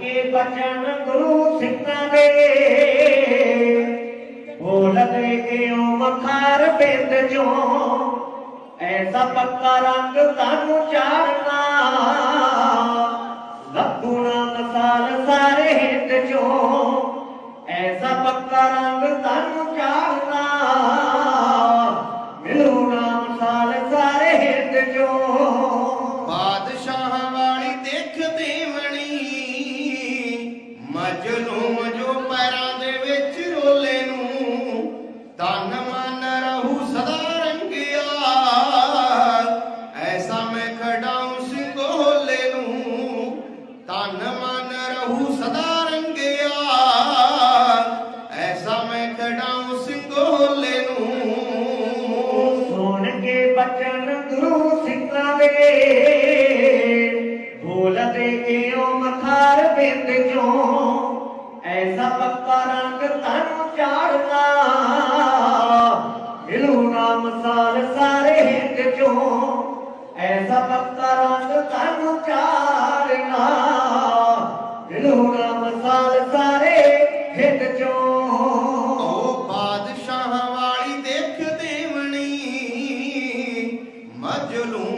ਕੇ ਬਚਨ ਗੁਰੂ ਸਿੱਖਾਂ ਦੇ। ਬੋਲਦੇ ਕਿਉ ਮਖਾਰ ਬਿੰਦ ਜੋ ਐਸਾ ਪੱਕਾ ਰੰਗ ਤੁਹਾਨੂੰ ਚਾੜਨਾ ਲੱਭੂਣਾ ਮਸਾਲ ਸਾਰੇ ਹਿੰਦ ਚੋ। ਐਸਾ ਪੱਕਾ ਰੰਗ ਤੁਹਾਨੂੰ बोल के मथारित चो एसा पका रंग तनू चाढ़ा मसाल सारे हित चो एसा पका रंग तूं चाढ़ा ॾलहुग मसाल सारे हितो बादशाह वारी देवणी मजलू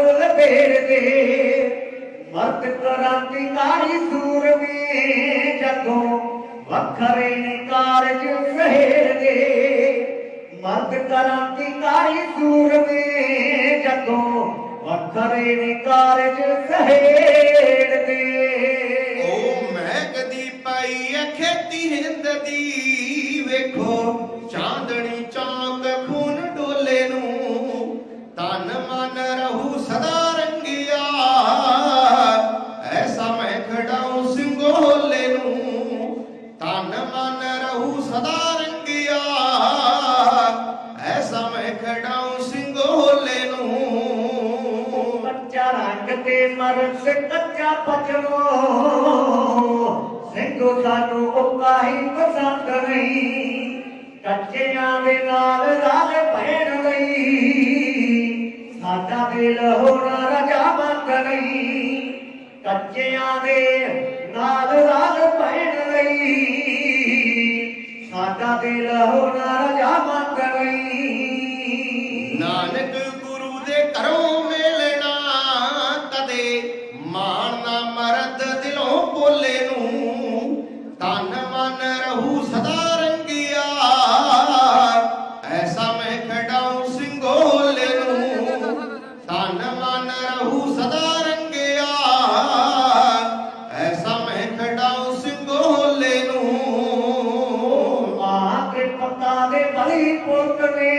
ਡੋਲ ਵੇੜਦੇ ਮਰਦ ਕ੍ਰਾਂਤੀਕਾਰੀ ਸੂਰਮੇ ਜਦੋਂ ਵੱਖਰੇ ਨੇ ਕਾਰਜ ਸਹਿਰਦੇ ਮਰਦ ਕ੍ਰਾਂਤੀਕਾਰੀ ਸੂਰਮੇ ਜਦੋਂ ਵੱਖਰੇ ਨੇ ਕਾਰਜ ਸਹਿਰਦੇ ਓ ਮਹਿਕਦੀ ਪਈ ਐ ਖੇਤੀ ਹਿੰਦ ਦੀ। ਵੇਖੋ ਚਾਂਦਣੀ ਚੌਂਕ ਖੂਨ ਡੋਲੇ ਨੂੰ। ਤਨ ਸਦਾ ਰੰਗਿਆ। ਐਸਾ ਮੈਂ ਖੜਾਉਂ ਸਿੰਘੋਲੇ ਨੂੰ। ਤਨ ਮਨ ਰਹੂ ਸਦਾ ਰੰਗਿਆ। ਐਸਾ ਮੈਂ ਖੜਾਉਂ ਸਿੰਘੋਲੇ ਨੂੰ। ਕੱਚਾ ਰੰਗ ਤੇ ਮਰਦ ਕੱਚਾ ਪਚੜੋ ਸਿੰਘੋ ਸਾਨੂੰ ਉਹ ਕਾਹੀ ਪਸੰਦ ਨਹੀਂ। ਕੱਚਿਆਂ ਦੇ ਨਾਲ ਰਾਲ ਪੈਣ ਲਈ। ਦਿਲ ਹੋਣਾ ਰਜਾ ਮੰਗ ਲਈ ਕੱਚਿਆਂ ਦੇ ਨਾਲ ਰਾਲ ਪੈਣ ਲਈ ਸਾਡਾ ਦਿਲ ਹੋਣਾ ਰਜਾ ਮੰਗ ਲਈ ਨਾਨਕ ਗੁਰੂ ਦੇ ਘਰੋਂ ਦੇ ਦੇ ਬਲੀ ਪੁੱਤ ਨੇ।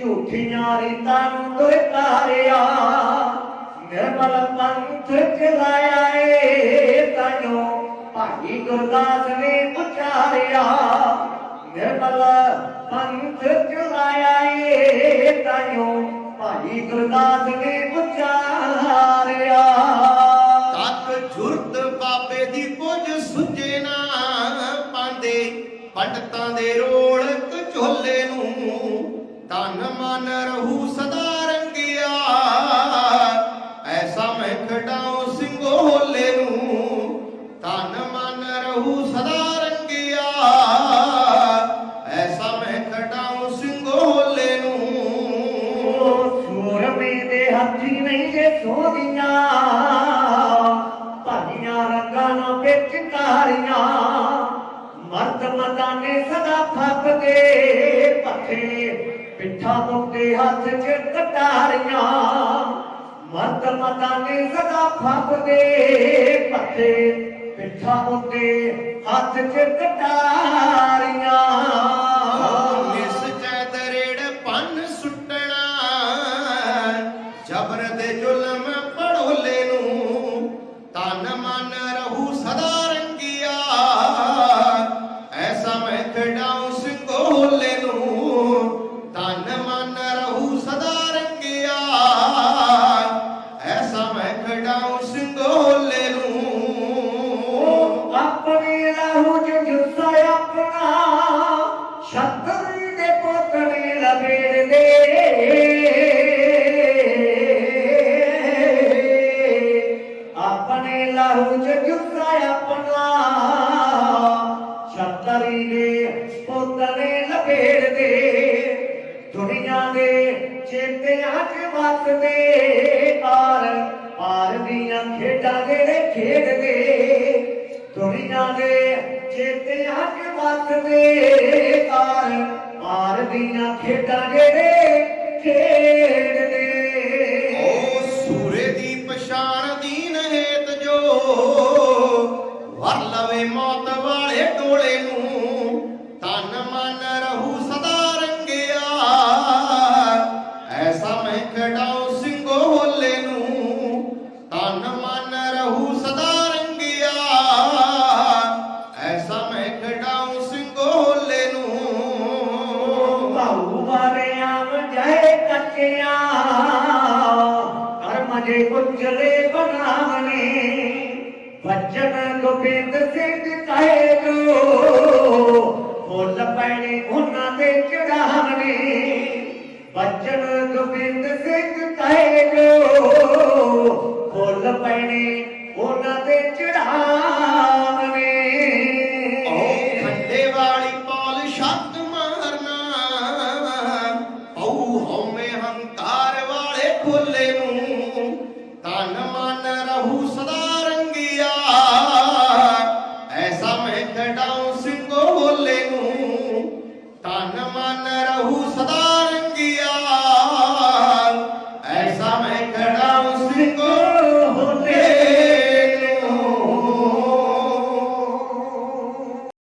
ਝੂਠੀਆਂ ਰੀਤਾਂ ਨੂੰ ਦੁਤਾਰਿਆ ਨਿਰਮਲ ਪੰਥ ਚਲਾਇਆ ਏ ਤਾਇਓ ਭਾਈ ਗੁਰਦਾਸ ਨੇ ਉਚਾਰਿਆ। ਨਿਰਮਲ ਪੰਥ ਚਲਾਇਆ ਏ ਤਾਇਓ ਭਾਈ ਗੁਰਦਾਸ ਨੇ ਉਚਾਰਿਆ। ਤੱਕ ਝੁਰਤ ਬਾਬੇ ਦੀ ਪੁੱਜ ਪੰਡਤਾਂ ਦੇ ਰੋਲ ਝੋਲੇ ਨੂੰ ਤਨ ਮਨ ਰਹੂ ਸਦਾ ਰੰਗਿਆ। ਐਸਾ ਮੈਂ ਖਟਾਉ ਸਿੰਘੋਲੇ ਨੂੰ ਤਨ ਮਨ ਰਹੂ ਸਦਾ ਰੰਗਿਆ। ਐਸਾ ਮੈਂ ਖਟਾਉ ਸਿੰਘੋਲੇ ਨੂੰ। ਸੂਰਮੇ ਦੇ ਹੱਥੀ ਨਹੀਂ ਜੇ ਸੋਹਣੀਆਂ ਭਾਈਆਂ ਰੰਗਾਂ ਨਾਲ ਵਿੱਚ ਕਾਰੀਆਂ। ਮਰਦ ਮਦਾਨੇ ਸਦਾ ਫੱਬਦੇ ਪੱਖੇ ਪਿੱਠਾ ਮੁੰਡੇ ਹੱਥ 'ਚ ਕਟਾਰੀਆਂ। ਮਰਦ ਮਦਾਨੇ ਸਦਾ ਫੱਬਦੇ ਪੱਖੇ ਪਿੱਠਾ ਮੁੰਡੇ ਹੱਥ 'ਚ ਕਟਾਰੀਆਂ। ਸੁੱਟਣਾ, ਜਬਰ ਦੇ ਜ਼ੁਲਮ ਪੜੋਲੇ ਨੂੰ ਤਨ ਮਨ ਰਹੂ ਸਦਾ ਵਸਦੇ ਆਰ ਪਾਰ ਦੀਆਂ ਖੇਡਾਂ ਜਿਹੜੇ ਖੇਡਦੇ, ਦੁਨੀਆ ਦੇ ਚੇਤਿਆਂ 'ਚ ਵਸਦੇ ਆਰ ਪਾਰ ਦੀਆਂ ਖੇਡਾਂ ਜਿਹੜੇ ਖੇਡਦੇ। ਓ ਸੂਰੇ ਦੀ ਪਛਾਣ ਦੀਨ ਹੇਤ ਜੋ, ਵਰ ਲਵੇ ਮੌਤ ਵਾਲੇ ਡੋਲੇ ਨੂੰ ਵਜਾਏ ਕਰਮ ਦੇ ਉਜਲੇ ਬਣਾਵਨੇ ਬਚਨ ਗੋਬਿੰਦ ਸਿੰਘ ਕਹੇ ਜੋ ਫੁੱਲ ਪੈਣੇ ਉਹਨਾਂ ਦੇ ਚੜਾਵਨੇ। ਬਚਨ ਗੋਬਿੰਦ ਸਿੰਘ ਕਹੇ ਜੋ ਫੁੱਲ ਪੈਣੇ ਉਹਨਾਂ ਦੇ ਚੜਾਵਨੇ।